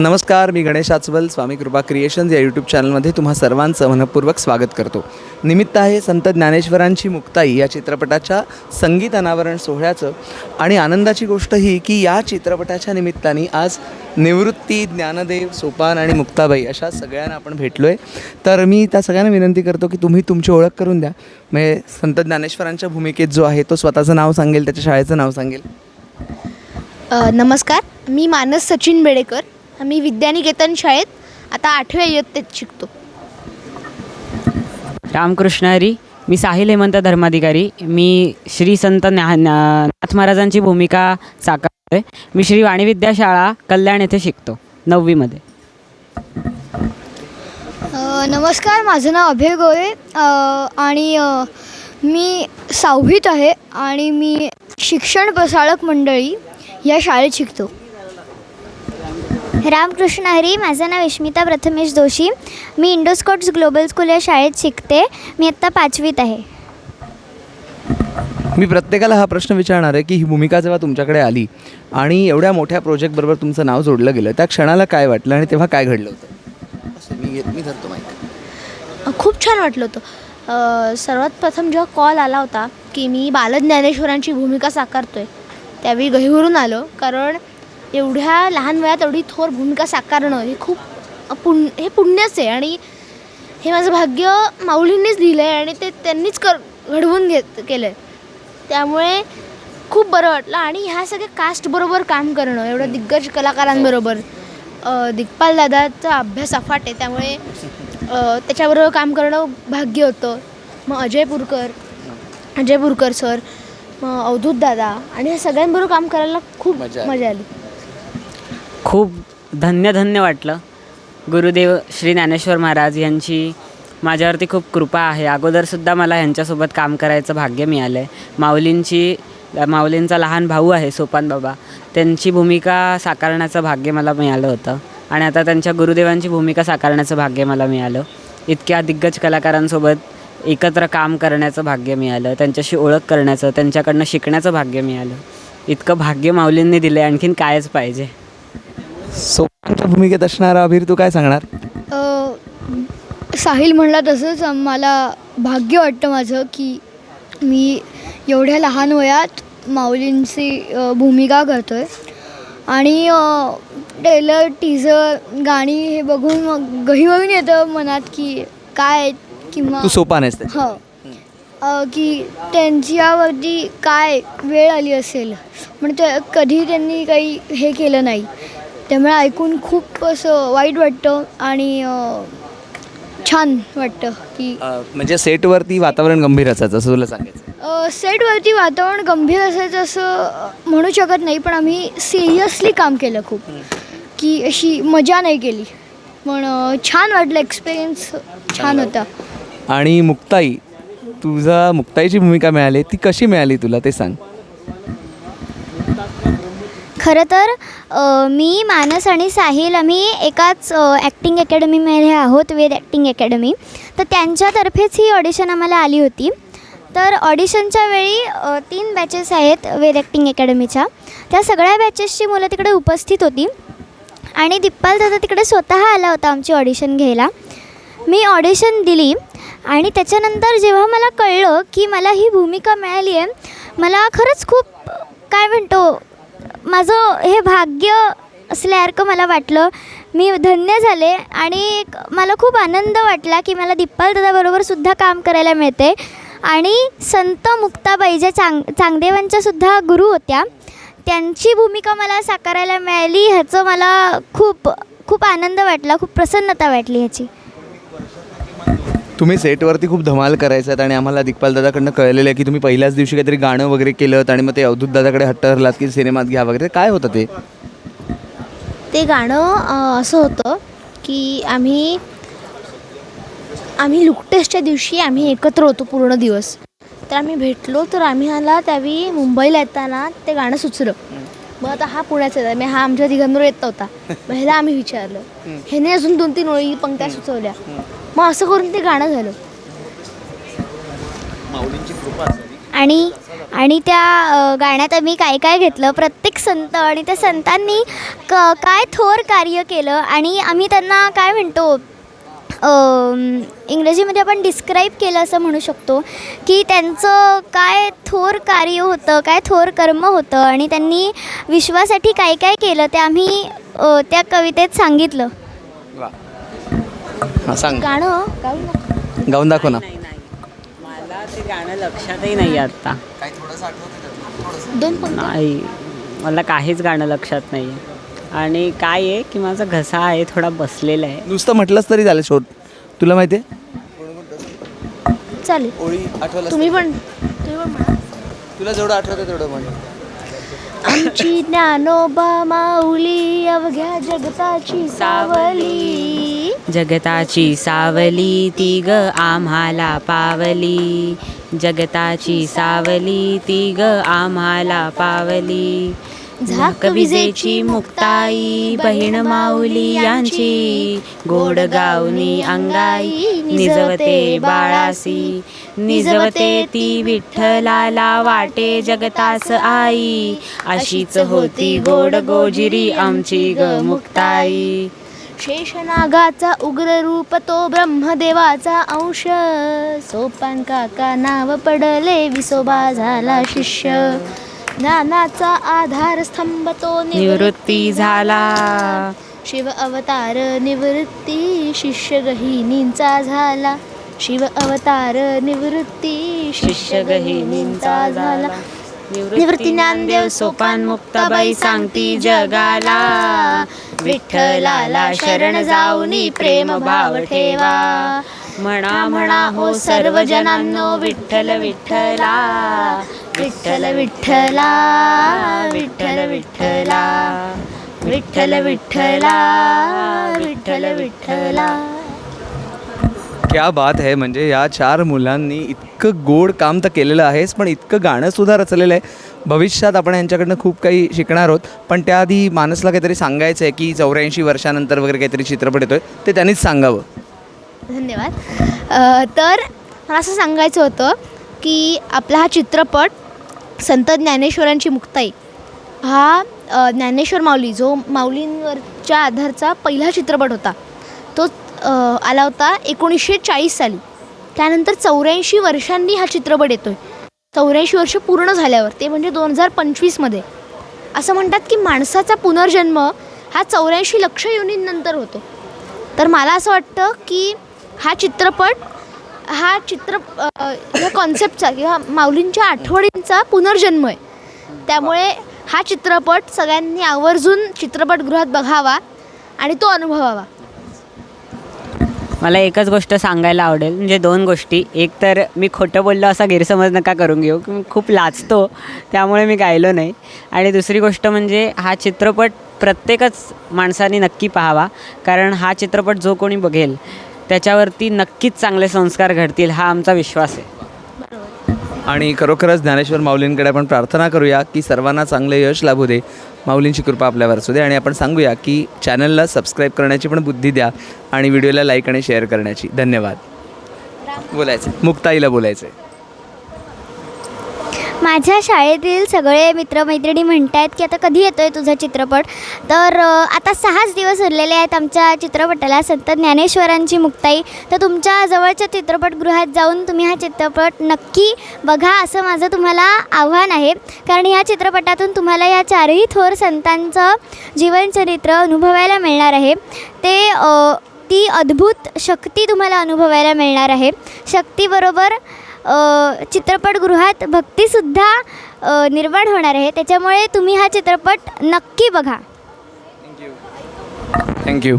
नमस्कार मी गणेश आचवल स्वामी कृपा क्रिएशन्स या यूट्यूब चॅनलमध्ये तुम्हा सर्वांचं मनपूर्वक स्वागत करतो. निमित्त आहे संत ज्ञानेश्वरांची मुक्ताई या चित्रपटाच्या संगीत अनावरण सोहळ्याचं. आणि आनंदाची गोष्ट ही की या चित्रपटाच्या निमित्ताने आज निवृत्ती ज्ञानदेव सोपान आणि मुक्ताबाई अशा सगळ्यांना आपण भेटलो आहे तर मी त्या सगळ्यांना विनंती करतो की तुम्ही तुमची ओळख करून द्या. म्हणजे संत ज्ञानेश्वरांच्या भूमिकेत जो आहे तो स्वतःचं नाव सांगेल त्याच्या शाळेचं नाव सांगेल. नमस्कार मी मानस सचिन बेडेकर. मी विद्यानिकेतन शाळेत आता आठव्या इयत्तेत शिकतो. रामकृष्ण हरी मी साहिल हेमंत धर्माधिकारी. मी श्री संत ज्ञा ज्ञा- नाथ महाराजांची भूमिका साकारतोय. मी श्री वाणीविद्या शाळा कल्याण येथे शिकतो नववीमध्ये. नमस्कार माझं नाव अभय गोळे अ, आणि मी सहावीत आहे आणि मी शिक्षण प्रसारक मंडळी या शाळेत शिकतो. रामकृष्ण हरी माझं नाव इश्मिता प्रथमेश जोशी. मी इंडोस्कॉट्स ग्लोबल स्कूल या शाळेत शिकते. मी आत्ता पाचवीत आहे. मी प्रत्येकाला हा प्रश्न विचारणार आहे की ही भूमिका जेव्हा तुमच्याकडे आली आणि एवढ्या मोठ्या प्रोजेक्टबरोबर तुमचं नाव जोडलं गेलं त्या क्षणाला काय वाटलं आणि तेव्हा काय घडलं होतं? असं मी घेत मी धरतो अ, खूप छान वाटलं होतं. सर्वात प्रथम जेव्हा कॉल आला होता की मी बालज्ञानेश्वरांची भूमिका साकारतोय त्यावेळी गहीवरून आलं. कारण एवढ्या लहान वयात एवढी थोर भूमिका साकारणं हे खूप पुण्य हे पुण्यच आहे. आणि हे माझं भाग्य माऊलींनीच दिलं आहे आणि ते त्यांनीच कर घडवून घेत केलं आहे त्यामुळे खूप बरं वाटलं. आणि ह्या सगळ्या कास्टबरोबर काम करणं एवढ्या दिग्गज कलाकारांबरोबर. दिग्पाल दादाचा अभ्यास अफाट आहे. त्यामुळे त्याच्याबरोबर काम करणं भाग्य होतं. मग अजय पुरकर अजय पुरकर सर मग अवधूत दादा आणि ह्या सगळ्यांबरोबर काम करायला खूप मजा आली. खूप धन्य धन्य वाटलं. गुरुदेव श्री ज्ञानेश्वर महाराज यांची माझ्यावरती खूप कृपा आहे. अगोदरसुद्धा मला ह्यांच्यासोबत काम करायचं भाग्य मिळालं आहे माऊलींची माऊलींचा लहान भाऊ आहे सोपान बाबा. त्यांची भूमिका साकारण्याचं भाग्य मला मिळालं होतं. आणि आता त्यांच्या गुरुदेवांची भूमिका साकारण्याचं भाग्य मला मिळालं. इतक्या दिग्गज कलाकारांसोबत एकत्र काम करण्याचं भाग्य मिळालं. त्यांच्याशी ओळख करण्याचं त्यांच्याकडनं शिकण्याचं भाग्य मिळालं. इतकं भाग्य माऊलींनी दिलं आहे आणखीन कायच पाहिजे? सोपानच्या भूमिकेत असणारा अभिर तू काय सांगणार? अ, साहिल म्हणला तसंच मला भाग्य वाटतं माझं की मी एवढ्या लहान वयात माऊलींची अ, भूमिका करतो आहे आणि टेलर टीजर गाणी हे बघून मग गहीवरून येतं मनात की काय किंवा तू सोपान आहेस त्याच्यात. हो. अ, की त्यांच्यावरती काय वेळ आली असेल. ते कधी त्यांनी काही हे केलं नाही. त्यामुळे ऐकून खूप असं वाईट वाटतं आणि छान वाटतं की म्हणजे सेटवरती वातावरण गंभीर असायचं असं तुला सांगायचं? सेटवरती वातावरण गंभीर असायचं असं म्हणू शकत नाही पण आम्ही सिरियसली काम केलं खूप. की अशी मजा नाही केली. पण छान वाटलं एक्सपिरियन्स छान होता. आणि मुक्ताई तुझा मुक्ताईची भूमिका मिळाली ती कशी मिळाली तुला ते सांग. खरं तर मी मानस आणि साहिल आम्ही एकाच ॲक्टिंग अकॅडमीमध्ये आहोत वेद ॲक्टिंग अकॅडमी तर त्यांच्यातर्फेच ही ऑडिशन आम्हाला आली होती. तर ऑडिशनच्या वेळी तीन बॅचेस आहेत वेद ॲक्टिंग अकॅडमीच्या त्या सगळ्या बॅचेसची मुलं तिकडे उपस्थित होती. आणि दिप्पाल दादा तिकडे स्वतः आला होता आमची ऑडिशन घ्यायला. मी ऑडिशन दिली आणि त्याच्यानंतर जेव्हा मला कळलं की मला ही भूमिका मिळाली आहे मला खरंच खूप काय म्हणतो माझं हे भाग्य असल्यासारखं मला वाटलं. मी धन्य झाले आणि एक मला खूप आनंद वाटला की मला दिप्पाल दादाबरोबर सुद्धा काम करायला मिळते. आणि संत मुक्ताबाई ज्या चांग चांगदेवांच्या सुद्धा गुरु होत्या त्यांची भूमिका मला साकारायला मिळाली ह्याचं मला खूप खूप आनंद वाटला खूप प्रसन्नता वाटली ह्याची. तुम्ही सेटवरती खूप धमाल करायचात आणि आम्हाला दिग्पाल दादाकडनं कळलेलं आहे की तुम्ही पहिल्याच दिवशी काहीतरी गाणं वगैरे केलं आणि मग ते अवधूत दादाकडे हट्ट धरलात की सिनेमात घ्या वगैरे. काय होतं ते? ते गाणं असं होतं की आम्ही आम्ही लुक टेस्टच्या दिवशी आम्ही एकत्र होतो पूर्ण दिवस. तर आम्ही भेटलो तर आम्ही आला त्यावेळी मुंबईला येताना ते गाणं सुचलं. मग आता हा पुण्याचा आहे. मग हा आमच्या तिघांवर येत होता मग ह्याला आम्ही विचारलं. ह्याने अजून दोन तीन ओळी पंक्त्या सुचवल्या. मग असं करून ते गाणं झालं. आणि आणि त्या गाण्यात आम्ही काय काय घेतलं? प्रत्येक संत आणि त्या संतांनी क काय थोर कार्य केलं? आणि आम्ही त्यांना काय म्हणतो? इंग्रजीमध्ये आपण डिस्क्राईब केलं असं म्हणू शकतो की त्यांचं काय थोर कार्य होतं काय थोर कर्म होतं आणि त्यांनी विश्वासाठी काय काय केलं ते आम्ही त्या कवितेत सांगितलं. हां सांग. गाणं गाऊ ना. गाऊन दाखव ना. नाही नाही. मला ते गाणं लक्षातही नाही आहे आत्ता. दोन पंक्ती नाही मला काहीच गाणं लक्षात नाही आहे आणि काय आहे की माझा घसा आहे थोडा बसलेला आहे. नुसतं म्हटलंच तरी झालं शोध. तुला माहिती आहे? चालेल. ओळी आठवलं तुम्ही पण तुम्ही पण म्हणा. तुला जेवढं आठवतं तेवढं म्हण. आमची ज्ञानोबा माऊली अवघ्या जगताची सावली. जगताची सावली ती ग आम्हाला पावली. जगताची सावली ती ग आम्हाला पावली. झाक विजेची मुक्ताई बहीण माऊली यांची गोड गावनी अंगाई निजवते बाळासी. निजवते ती विठ्ठलाला वाटे जगतास आई. अशीच होती गोड गोजिरी आमची ग मुक्ताई. शेषनागाचा उग्र रूप तो ब्रह्मदेवाचा अंश. सोपान काका नाव पडले विसोबा झाला शिष्य. ज्ञानाचा आधार स्तंभ तो निवृत्ती झाला. शिव अवतार निवृत्ती शिष्य गहिनींचा झाला. शिव अवतार निवृत्ती शिष्य गहिनींचा झाला. निवृत्ती ज्ञानदेव सोपान मुक्ताबाई सांगती जगाला. विठ्ठलाला शरण जाऊनी प्रेम भाव ठेवा. म्हणा म्हणा हो सर्व जनांनो विठ्ठल विठ्ठला. विठ्ठल विठ्ठला विठ्ठल विठ्ठला विठ्ठल विठ्ठला विठ्ठल विठ्ठला क्या बात आहे म्हणजे या चार मुलांनी इतकं गोड काम तर केलेलं आहेच पण इतकं गाणं सुद्धा रचलेलं आहे. भविष्यात आपण यांच्याकडनं खूप काही शिकणार आहोत पण त्याआधी मानसला काहीतरी सांगायचं आहे की चौऱ्याऐंशी वर्षानंतर वगैरे काहीतरी चित्रपट येतोय ते त्यांनीच सांगावं. धन्यवाद. तर मला असं सांगायचं होतं की आपला हा चित्रपट संत ज्ञानेश्वरांची मुक्ताई. हा ज्ञानेश्वर माऊली जो माऊलींवरच्या आधारचा पहिला चित्रपट होता तो आला होता एकोणीसशे चाळीस साली. त्यानंतर चौऱ्याऐंशी वर्षांनी हा चित्रपट येतो आहे चौऱ्याऐंशी वर्ष पूर्ण झाल्यावर ते म्हणजे दोन हजार पंचवीसमध्ये असं म्हणतात की माणसाचा पुनर्जन्म हा चौऱ्याऐंशी लक्ष युनिटनंतर होतो. तर मला असं वाटतं की हा चित्रपट हा चित्र ह्या कॉन्सेप्टचा किंवा माऊलींच्या आठवणींचा पुनर्जन्म आहे. त्यामुळे हा चित्रपट सगळ्यांनी आवर्जून चित्रपटगृहात बघावा आणि तो अनुभवावा. मला एकच गोष्ट सांगायला आवडेल म्हणजे दोन गोष्टी. एक तर मी खोटं बोललो असा गैरसमज नका करून घेऊ की मी खूप लाजतो त्यामुळे मी गायलो नाही. आणि दुसरी गोष्ट म्हणजे हा चित्रपट प्रत्येकच माणसाने नक्की पाहावा कारण हा चित्रपट जो कोणी बघेल त्याच्यावरती नक्कीच चांगले संस्कार घडतील हा आमचा विश्वास आहे. आणि खरोखरच ज्ञानेश्वर माऊलींकडे आपण प्रार्थना करूया की सर्वांना चांगले यश लाभू दे. माऊलींची कृपा आपल्यावर असू दे आणि आपण सांगूया की चॅनलला सबस्क्राईब करण्याची पण बुद्धी द्या आणि व्हिडिओला लाईक आणि शेअर करण्याची. धन्यवाद. बोलायचं मुक्ताईला बोलायचं आहे माझ्या शाळेतील सगळे मित्रमैत्रिणी म्हणत आहेत की आता कधी येतो आहे तुझा चित्रपट? तर आता सहाच दिवस उरलेले आहेत आमच्या चित्रपटाला संत ज्ञानेश्वरांची मुक्ताई. तर तुमच्या जवळच्या चित्रपटगृहात जाऊन तुम्ही हा चित्रपट नक्की बघा असं माझं तुम्हाला आव्हान आहे. कारण ह्या चित्रपटातून तुम्हाला या चारही थोर संतांचं जीवनचरित्र अनुभवायला मिळणार आहे. ते ती अद्भुत शक्ती तुम्हाला अनुभवायला मिळणार आहे. शक्तीबरोबर चित्रपटगृहात भक्तीसुद्धा निर्माण होणार आहे. त्याच्यामुळे तुम्ही हा चित्रपट नक्की बघा. थँक्यू